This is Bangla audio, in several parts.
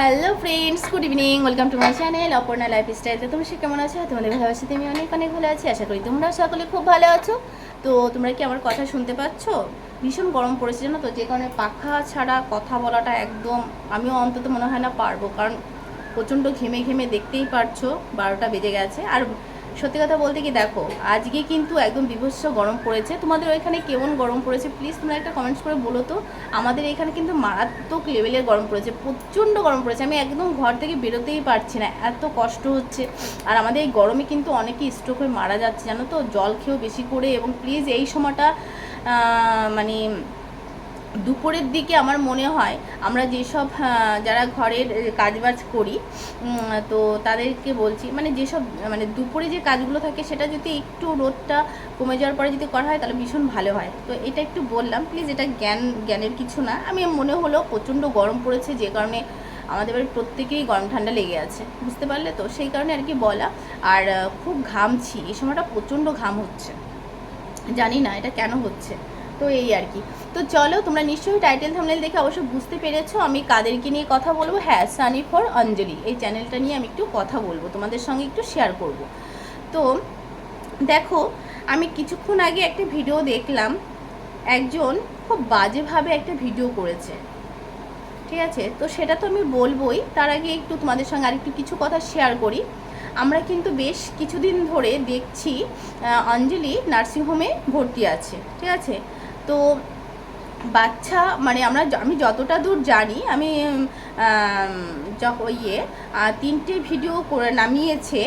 Hello friends good evening welcome to my channel Aparna life স্টাইলতে তুমি সে কেমন আছো? তোমাদের ভালোবাসাতে তুমি অনেক অনেক ভালো আছি, আশা করি তোমরা সকলে খুব ভালো আছো। তো তোমরা কি আমার কথা শুনতে পাচ্ছ? ভীষণ গরম পড়েছে জানো তো, যে কারণে পাখা ছাড়া কথা বলাটা একদম আমিও অন্তত মনে হয় না পারব। কারণ প্রচণ্ড ঘেমে ঘেমে দেখতেই পারছ, বারোটা বেজে গেছে। আর সত্যি কথা বলতে কি, দেখো, আজকে কিন্তু একদম বিভৎস গরম পড়েছে। তোমাদের ওইখানে কেমন গরম পড়েছে? প্লিজ তোমরা একটা কমেন্টস করে বলো তো। আমাদের এখানে কিন্তু মারাত্মক লেভেলের গরম পড়েছে, প্রচণ্ড গরম পড়েছে। আমি একদম ঘর থেকে বেরোতেই পারছি না, এত কষ্ট হচ্ছে। আর আমাদের এই গরমে কিন্তু অনেকে স্ট্রোক হয়ে মারা যাচ্ছে, জানো তো? জল খেয়েও বেশি করে। এবং প্লিজ এই সময়টা মানে দুপুরের দিকে আমার মনে হয় আমরা যেসব যারা ঘরের কাজবাজ করি তো তাদেরকে বলছি মানে যেসব মানে দুপুরে যে কাজগুলো থাকে সেটা যদি একটু রোদটা কমে যাওয়ার পরে যদি করা হয় তাহলে ভীষণ ভালো হয়। তো এটা একটু বললাম প্লিজ এটা জ্ঞান, জ্ঞানের কিছু না। আমি মনে হলো প্রচণ্ড গরম পড়েছে, যে কারণে আমাদের বাড়ির প্রত্যেকেই গরম ঠান্ডা লেগে আছে, বুঝতে পারলে তো? সেই কারণে আর কি বলা। আর খুব ঘামছি, এই সময়টা প্রচণ্ড ঘাম হচ্ছে। জানি না এটা কেন হচ্ছে। তো এই আর কি। তো চলো, তোমরা নিশ্চয়ই টাইটেল থামনেল দেখে অবশ্যই বুঝতে পেরেছ, আমি কাদেরকে নিয়ে কথা বলব। হ্যাঁ সানি ফর অঞ্জলি এই চ্যানেলটা নিয়ে আমি একটু কথা বলব, তোমাদের সঙ্গে একটু শেয়ার করব। তো, দেখো, আমি কিছুক্ষণ আগে একটা ভিডিও দেখলাম, একজন খুব বাজেভাবে একটা ভিডিও করেছে। ঠিক আছে? তো সেটা তো আমি বলবোই, তার আগে একটু তোমাদের সঙ্গে আরেকটু কিছু কথা শেয়ার করি। আমরা কিন্তু বেশ কিছুদিন ধরে দেখছি অঞ্জলি নার্সিংহোমে ভর্তি আছে। ঠিক আছে? তো বাচ্চা মানে আমরা আমি যতটা দূর জানি, আমি ইয়ে তিনটে ভিডিও করে নামিয়েছে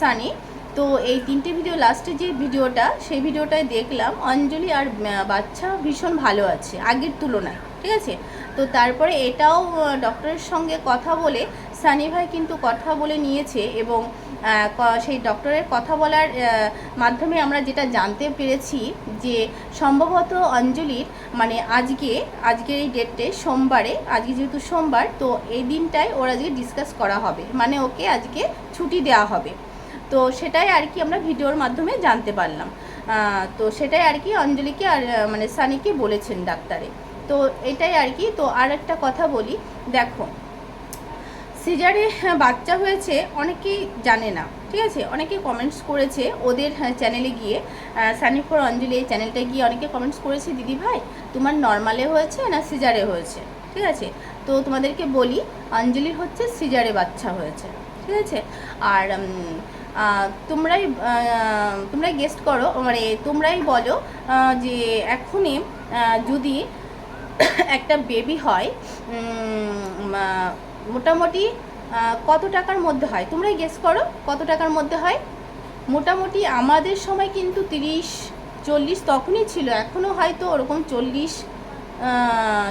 সানি। তো এই তিনটে ভিডিও, লাস্টে যে ভিডিওটা, সেই ভিডিওটায় দেখলাম, অঞ্জলি আর বাচ্চা ভীষণ ভালো আছে, আগের তুলনায়। ঠিক আছে? তো তারপরে এটাও ডক্টরের সঙ্গে কথা বলে সানি ভাই কিন্তু কথা বলে নিয়েছে এবং সেই ডক্টরের কথা বলার মাধ্যমে আমরা যেটা জানতে পেরেছি যে সম্ভবত অঞ্জলির মানে আজকে, আজকের এই ডেটে সোমবারে, আজকে যেহেতু সোমবার, তো এই দিনটায় ওর আজকে ডিসকাস করা হবে। মানে ওকে আজকে ছুটি দেওয়া হবে। তো সেটাই আর কি আমরা ভিডিওর মাধ্যমে জানতে পারলাম। তো সেটাই আর কি অঞ্জলিকে আর মানে সানিকে বলেছেন ডাক্তারে। তো এটাই আর কি। তো আর একটা কথা বলি দেখো সিজারে হ্যাঁ, বাচ্চা হয়েছে অনেকেই জানে না ঠিক আছে? অনেকে কমেন্টস করেছে ওদের চ্যানেলে গিয়ে সানি ফর অঞ্জলি এই চ্যানেলটা গিয়ে অনেকে কমেন্টস করেছে দিদি ভাই তোমার নর্মালে হয়েছে না সিজারে হয়েছে? ঠিক আছে? তো তোমাদেরকে বলি অঞ্জলির হচ্ছে সিজারে বাচ্চা হয়েছে ঠিক আছে? আর তোমরাই তোমরাই গেস্ট করো মানে তোমরাই বলো যে এখনই যদি একটা বেবি হয় মোটামুটি কত টাকার মধ্যে হয়? তোমরাই গেস করো, কত টাকার মধ্যে হয়? মোটামুটি আমাদের সময় কিন্তু তিরিশ, চল্লিশ তখনই ছিল এখনও হয়তো ওরকম চল্লিশ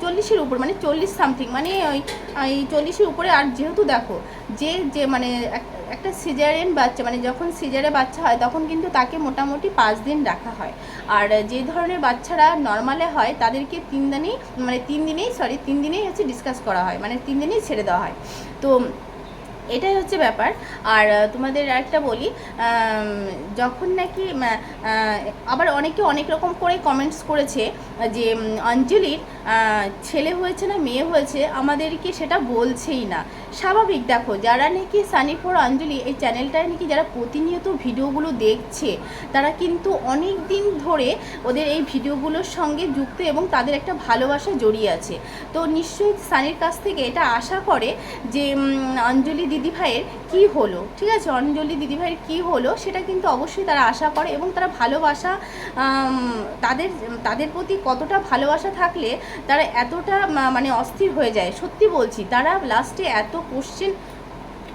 চল্লিশের উপর মানে চল্লিশ সামথিং মানে ওই ওই চল্লিশের উপরে আর যেহেতু দেখো, যে যে মানে এক- একটা সিজারেন বাচ্চা মানে যখন সিজারে বাচ্চা হয়, তখন কিন্তু তাকে মোটামুটি পাঁচ দিন রাখা হয়। আর যে ধরনের বাচ্চারা নর্মালে হয়, তাদেরকে তিন দিনই মানে তিন দিনেই সরি তিন দিনেই হচ্ছে ডিসকাস করা হয় মানে তিন দিনেই ছেড়ে দেওয়া হয়। তো এটাই হচ্ছে ব্যাপার। আর তোমাদের একটা বলি যখন নাকি আবার অনেকে অনেক রকম করে কমেন্টস করেছে, যে অঞ্জলির ছেলে হয়েছে না মেয়ে হয়েছে, আমাদেরকে সেটা বলছেই না। স্বাভাবিক। দেখো, যারা নাকি সানি ফর অঞ্জলি এই চ্যানেলটায় নাকি যারা প্রতিনিয়ত ভিডিওগুলো দেখছে, তারা কিন্তু অনেক দিন ধরে ওদের এই ভিডিওগুলোর সঙ্গে যুক্ত এবং তাদের একটা ভালোবাসা জড়িয়ে আছে। তো নিশ্চয়ই সানির কাছ থেকে এটা আশা করে যে অঞ্জলি দিদিভাইয়ের কি হলো, ঠিক আছে? অঞ্জলি দিদিভাইয়ের কি হলো, সেটা কিন্তু অবশ্যই তারা আশা করে এবং তারা ভালোবাসা তাদের তাদের প্রতি কতটা ভালোবাসা থাকলে তারা এতটা মানে অস্থির হয়ে যায়। সত্যি বলছি, তারা লাস্টে এত কোশ্চেন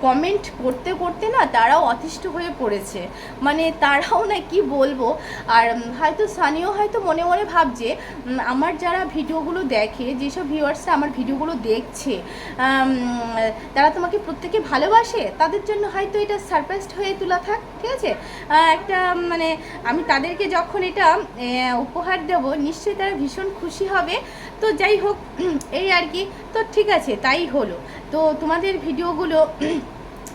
কমেন্ট করতে করতে না তারাও অতিষ্ঠ হয়ে পড়েছে। মানে তারাও না কি বলব? আর হয়তো সানিও হয়তো মনে মনে ভাবছে আমার যারা ভিডিওগুলো দেখে, যেসব ভিউয়ার্সরা আমার ভিডিওগুলো দেখছে তারা তোমাকে প্রত্যেকে ভালোবাসে? তাদের জন্য হয়তো এটা সারপ্রাইজড হয়ে তোলা থাক, ঠিক আছে? একটা মানে আমি তাদেরকে যখন এটা উপহার দেব, নিশ্চয়ই তারা ভীষণ খুশি হবে। তো যাই হোক এই আর কি। তো ঠিক আছে, তাই হলো। তো তোমাদের ভিডিওগুলো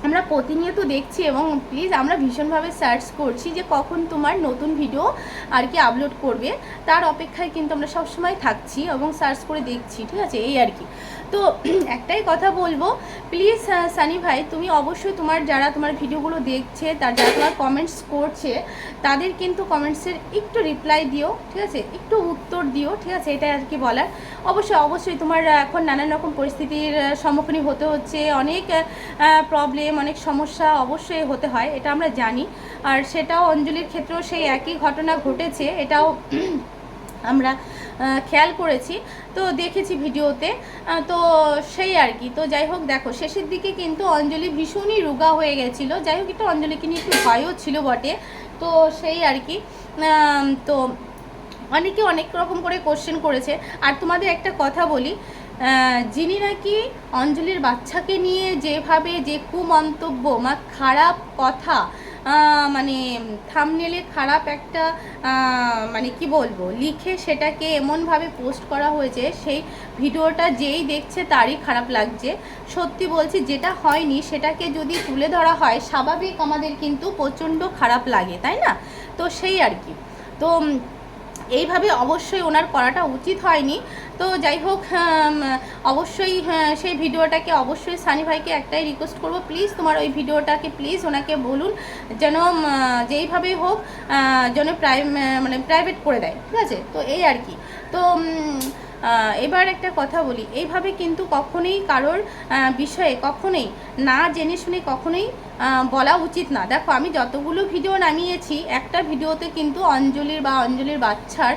আমরা প্রতিনিয়ত দেখছি এবং প্লিজ আমরা ভীষণভাবে সার্চ করছি যে কখন তোমার নতুন ভিডিও আর কি আপলোড করবে। তার অপেক্ষায় কিন্তু আমরা সবসময় থাকছি এবং সার্চ করে দেখছি, ঠিক আছে? এই আর কি। তো একটাই কথা বলব প্লিজ সানি ভাই, তুমি অবশ্যই তোমার যারা তোমার ভিডিওগুলো দেখছে, তার যারা তোমার কমেন্টস করছে, তাদের কিন্তু কমেন্টসের একটু রিপ্লাই দিও, ঠিক আছে? একটু উত্তর দিও, ঠিক আছে? এটা আর কি বলার। অবশ্যই অবশ্যই তোমার এখন নানান রকম পরিস্থিতির সম্মুখীন হতে হচ্ছে, অনেক প্রবলেম অনেক সমস্যা অবশ্যই হতে হয়, এটা আমরা জানি। আর সেটাও অঞ্জলির ক্ষেত্রেও সেই একই ঘটনা ঘটেছে, এটাও আমরা খেয়াল করেছি। তো দেখেছি ভিডিওতে তো সেই আর কি। তো যাই হোক, দেখো, শেষের দিকে কিন্তু অঞ্জলি ভীষণই রোগা হয়ে গেছিল। যাই হোক, একটু অঞ্জলিকে নিয়ে একটু ভয়ও ছিল বটে। তো সেই আর কি তো অনেকে অনেক রকম করে কোশ্চেন করেছে। আর তোমাদের একটা কথা বলি যিনি নাকি অঞ্জলির বাচ্চাকে নিয়ে যেভাবে যে কুমন্তব্য বা খারাপ কথা মানে থামনেলে খারাপ একটা মানে কি বলব, লিখে সেটাকে এমনভাবে পোস্ট করা হয়েছে, সেই ভিডিওটা যেই দেখছে তারই খারাপ লাগছে। সত্যি বলছি, যেটা হয়নি সেটাকে যদি তুলে ধরা হয়, স্বাভাবিক আমাদের কিন্তু প্রচণ্ড খারাপ লাগে, তাই না? তো সেই আর কি। তো এইভাবে অবশ্যই ওনার করাটা উচিত হয়নি। তো যাই হোক অবশ্যই সেই ভিডিওটাকে অবশ্যই সানি ভাইকে একটাই রিকোয়েস্ট করব। প্লিজ তোমার ওই ভিডিওটাকে প্লিজ ওনাকে বলুন যেন উম, যেইভাবে হোক যেন প্রাই মানে প্রাইভেট করে দেয় ঠিক আছে? তো এই আর কি। তো এবার একটা কথা বলি এইভাবে কিন্তু কখনোই কারোর বিষয়ে কখনোই না জেনে শুনে কখনোই বলা উচিত না। দেখো আমি যতগুলো ভিডিও নামিয়েছি একটা ভিডিওতে কিন্তু অঞ্জলির বা অঞ্জলির বাচ্চার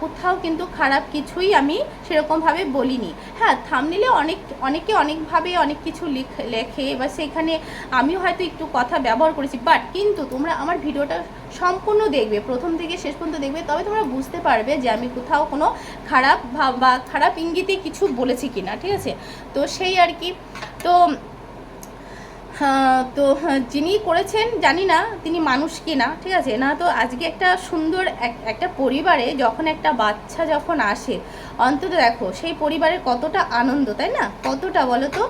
কোথাও কিন্তু খারাপ কিছুই আমি সেরকমভাবে বলিনি। হ্যাঁ থামনিলে অনেক অনেকে অনেকভাবে অনেক কিছু লিখ লেখে বা সেখানে আমিও হয়তো একটু কথা ব্যবহার করেছি বাট কিন্তু তোমরা আমার ভিডিওটা সম্পূর্ণ দেখবে প্রথম থেকে শেষ পর্যন্ত দেখবে তবে তোমরা বুঝতে পারবে যে আমি কোথাও কোনো খারাপ বা খারাপ ইঙ্গিতে কিছু বলেছি কিনা ঠিক আছে? তো সেই আর কি। তো হ্যাঁ, তো হ্যাঁ, যিনি করেছেন জানি না তিনি মানুষ কি না ঠিক আছে? না তো আজকে একটা সুন্দর এক- একটা পরিবারে যখন একটা বাচ্চা যখন আসে অন্তত দেখো সেই পরিবারের কতটা আনন্দ তাই না? কতটা বলো তো?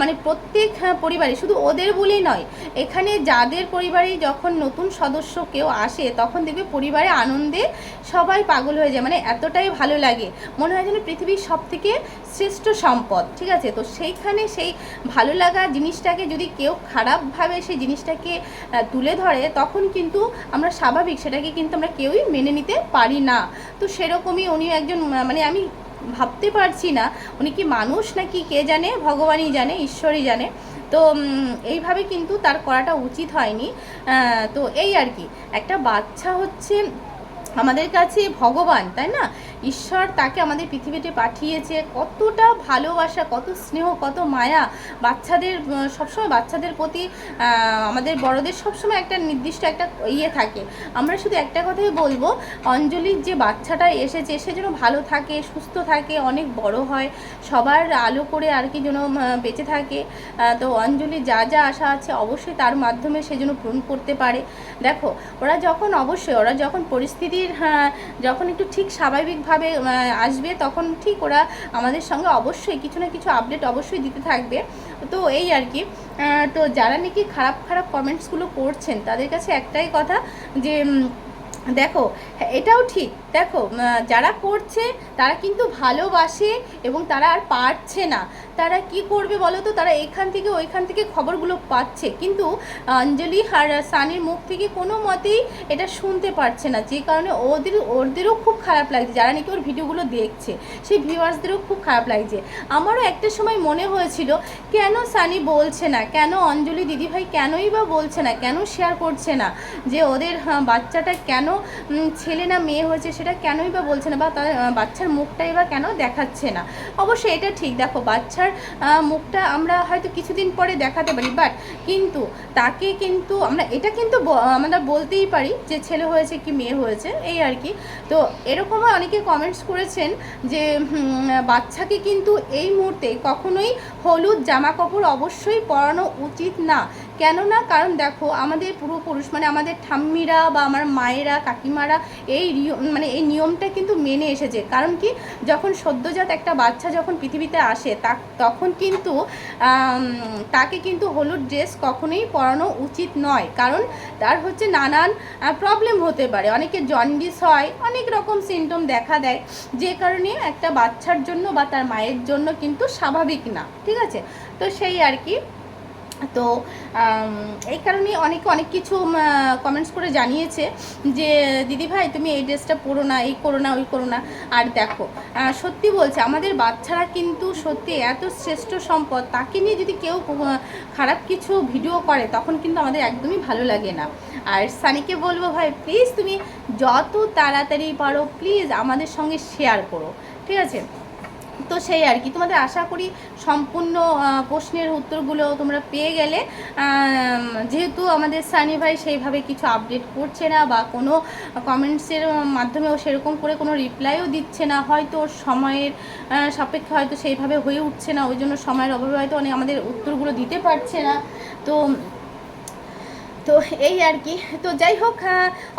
মানে প্রত্যেক হ্যাঁ, পরিবারে শুধু ওদের বলেই নয় এখানে যাদের পরিবারে যখন নতুন সদস্য কেউ আসে তখন দেখবে পরিবারে আনন্দে সবাই পাগল হয়ে যায় মানে এতটাই ভালো লাগে। মনে হয় যেন পৃথিবীর সব থেকে শ্রেষ্ঠ সম্পদ ঠিক আছে? তো সেইখানে সেই ভালো লাগা জিনিসটাকে যদি কেউ খারাপভাবে সেই জিনিসটাকে তুলে ধরে তখন কিন্তু আমরা স্বাভাবিক সেটাকে কিন্তু আমরা কেউই মেনে নিতে পারি না। তো সেরকমই উনি একজন মানে আমি ভাবতে পারছি না। উনি কি মানুষ নাকি কে জানে? ভগবানই জানে, ঈশ্বরই জানে। তো এইভাবে কিন্তু তার করাটা উচিত হয়নি। তো এই আর কি। একটা বাচ্চা হচ্ছে আমাদের কাছে ভগবান, তাই না? ঈশ্বর তাকে আমাদের পৃথিবীতে পাঠিয়েছে। কতটা ভালোবাসা কত স্নেহ কত মায়া বাচ্চাদের সবসময় বাচ্চাদের প্রতি আমাদের বড়দের সবসময় একটা নির্দিষ্ট একটা ইয়ে থাকে। আমরা শুধু একটা কথাই বলব অঞ্জলির যে বাচ্চাটা এসেছে সে যেন ভালো থাকে সুস্থ থাকে অনেক বড় হয় সবার আলো করে আর কি যেন বেঁচে থাকে। তো অঞ্জলির যা যা আশা আছে অবশ্যই তার মাধ্যমে সে যেন পূরণ করতে পারে। দেখো ওরা যখন অবশ্যই ওরা যখন পরিস্থিতির হ্যাঁ, যখন একটু ঠিক স্বাভাবিকভাবে আহ, আসবে তখন ঠিক ওরা আমাদের সঙ্গে অবশ্যই কিছু না কিছু আপডেট অবশ্যই দিতে থাকবে। তো এই আর কি। তো যারা নাকি খারাপ খারাপ কমেন্টসগুলো করছেন তাদের কাছে একটাই কথা যে দেখো এটাও ঠিক দেখো যারা করছে তারা কিন্তু ভালোবাসে এবং তারা আর পারছে না। তারা কি করবে বলো তো? তারা এখান থেকে ওইখান থেকে খবরগুলো পাচ্ছে। কিন্তু অঞ্জলি আর সানির মুখ থেকে কোনো মতেই এটা শুনতে পারছে না। যে কারণে ওদের ওদেরও খুব খারাপ লাগছে। যারা নাকি ওর ভিডিওগুলো দেখছে সেই ভিউয়ার্সদেরও খুব খারাপ লাগছে। আমারও একটা সময় মনে হয়েছিল কেন সানি বলছে না? কেন অঞ্জলি দিদিভাই কেনই বা বলছে না? কেন শেয়ার করছে না? যে ওদের হ্যাঁ, বাচ্চাটা কেন ছেলে না মেয়ে হয়েছে সেটা কেনই বা বলছে না বা তার বাচ্চার মুখটাই বা কেন দেখাচ্ছে না? অবশ্যই এটা ঠিক। দেখো, বাচ্চার মুখটা আমরা হয়তো কিছুদিন পরে দেখাতে পারি বাট কিন্তু তাকে কিন্তু আমরা, এটা কিন্তু আমরা বলতেই পারি যে ছেলে হয়েছে কি মেয়ে হয়েছে, এই আর কি। তো এরকমও অনেকে কমেন্টস করেছেন যে বাচ্চাকে কিন্তু এই মুহূর্তে কখনোই হলুদ জামা কাপড় অবশ্যই পরানো উচিত না। কেননা, কারণ দেখো, আমাদের পূর্বপুরুষ মানে আমাদের ঠাম্মিরা বা আমার মায়েরা, কাকিমারা এই মানে এই নিয়মটা কিন্তু মেনে এসেছে। কারণ কি, যখন সদ্যজাত একটা বাচ্চা যখন পৃথিবীতে আসে তা তখন কিন্তু তাকে কিন্তু হলুদ ড্রেস কখনোই পরানো উচিত নয়। কারণ তার হচ্ছে নানান প্রবলেম হতে পারে। অনেকের জন্ডিস হয়, অনেক রকম সিমটম দেখা দেয়। যে কারণে একটা বাচ্চার জন্য বা তার মায়ের জন্য কিন্তু স্বাভাবিক না। ঠিক আছে? তো সেই আর কি। তো এই কারণে অনেকে অনেক কিছু কমেন্টস করে জানিয়েছে যে, দিদি ভাই, তুমি এই ড্রেসটা পরো না, এই করো না, ওই করো না। আর দেখো সত্যি বলছে, আমাদের বাচ্চারা কিন্তু সত্যি এত শ্রেষ্ঠ সম্পদ, তাকে নিয়ে যদি কেউ খারাপ কিছু ভিডিও করে, তখন কিন্তু আমাদের একদমই ভালো লাগে না। আর সানিকে বলব, ভাই প্লিজ তুমি যত তাড়াতাড়ি পারো প্লিজ আমাদের সঙ্গে শেয়ার করো। ঠিক আছে? তো সেই আর কি। তোমাদের আশা করি সম্পূর্ণ প্রশ্নের উত্তরগুলো তোমরা পেয়ে গেলে। যেহেতু আমাদের সানি ভাই সেইভাবে কিছু আপডেট করছে না বা কোনো কমেন্টসের মাধ্যমেও সেরকম করে কোনো রিপ্লাইও দিচ্ছে না, হয়তো সময়ের সাপেক্ষে হয়তো সেইভাবে হয়ে উঠছে না, ওই জন্য সময়ের অভাবে হয়তো অনেক আমাদের উত্তরগুলো দিতে পারছে না। তো তো এই আর কি। তো যাই হোক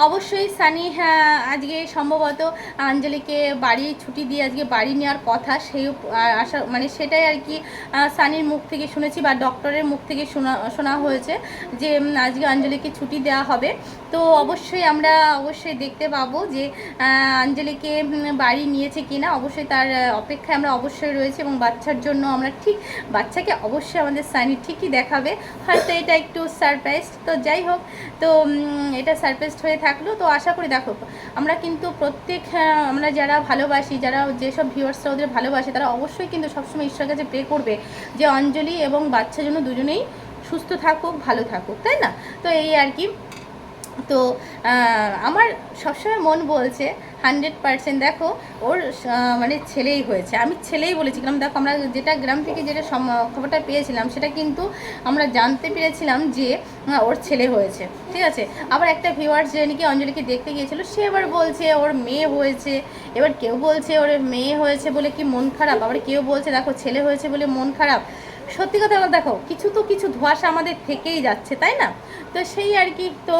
অবশ্যই সানি হ্যাঁ, আজকে সম্ভবত আঞ্জলিকে বাড়ি ছুটি দিয়ে আজকে বাড়ি নেওয়ার কথা সেই আশা মানে সেটাই আর কি সানির মুখ থেকে শুনেছি বা ডক্টরের মুখ থেকে শোনা শোনা হয়েছে যে আজকে আঞ্জলিকে ছুটি দেওয়া হবে। তো অবশ্যই আমরা অবশ্যই দেখতে পাবো যে আঞ্জলিকে বাড়ি নিয়েছে কিনা। অবশ্যই তার অপেক্ষায় আমরা অবশ্যই রয়েছে এবং বাচ্চার জন্য আমরা ঠিক বাচ্চাকে অবশ্যই আমাদের সানি ঠিকই দেখাবে। হয়তো এটা একটু সারপ্রাইজ তো যাই হোক তো এটা সারপেস্ট হয়ে থাকল। তো আশা করি দেখো, আমরা কিন্তু প্রত্যেক আমরা যারা ভালোবাসি, যারা যেসব ভিউয়ার্সরা ওদের ভালোবাসে, তারা অবশ্যই কিন্তু সবসময় ঈশ্বরের কাছে প্রে করবে যে অঞ্জলি এবং বাচ্চা যেন দুজনেই সুস্থ থাকুক, ভালো থাকুক, তাই না? তো এই আর কি। তো আমার সবসময় মন বলছে, হান্ড্রেড পার্সেন্ট দেখো, ওর মানে ছেলেই হয়েছে। আমি ছেলেই বলেছিলাম দেখো আমরা যেটা গ্রাম থেকে যেটা খবরটা পেয়েছিলাম, সেটা কিন্তু আমরা জানতে পেরেছিলাম যে ওর ছেলে হয়েছে। ঠিক আছে? আবার একটা ভিউয়ার্স যে নাকি অঞ্জলিকে দেখতে গিয়েছিল, সে এবার বলছে, ওর মেয়ে হয়েছে। এবার কেউ বলছে, ওর মেয়ে হয়েছে বলে কি মন খারাপ? আবার কেউ বলছে, দেখো, ছেলে হয়েছে বলে মন খারাপ। সত্যি কথা দেখো, কিছু তো কিছু ধোঁয়াশা আমাদের থেকেই যাচ্ছে, তাই না? তো সেই আর কি, তো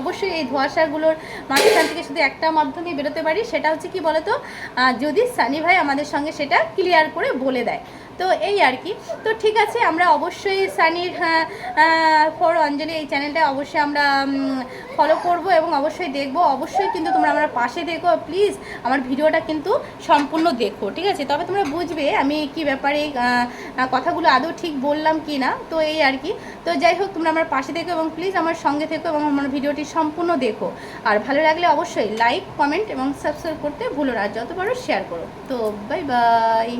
অবশ্যই এই ধোঁয়াশাগুলোর মাঝখান থেকে শুধু একটা মাধ্যমে বেরোতে পারি, সেটা হচ্ছে কি বলতো? যদি সানি ভাই আমাদের সঙ্গে সেটা ক্লিয়ার করে বলে দেয়। তো এই আর কি। তো ঠিক আছে, আমরা অবশ্যই সানির ফর অঞ্জলি এই চ্যানেলটা অবশ্যই আমরা ফলো করব এবং অবশ্যই দেখব। অবশ্যই কিন্তু তোমরা আমার পাশে দেখো প্লিজ আমার ভিডিওটা কিন্তু সম্পূর্ণ দেখো, ঠিক আছে? তবে তোমরা বুঝবে আমি কি ব্যাপারে কথাগুলো আদৌ ঠিক বললাম কি না। তো এই আর কি। তো যাই হোক, তোমরা আমার পাশে দেখো এবং প্লিজ আমার সঙ্গে থেকো এবং আমার ভিডিওটি সম্পূর্ণ দেখো। আর ভালো লাগলে অবশ্যই লাইক কমেন্ট এবং সাবস্ক্রাইব করতে ভুলো না। যত পারো শেয়ার করো। তো বাই বাই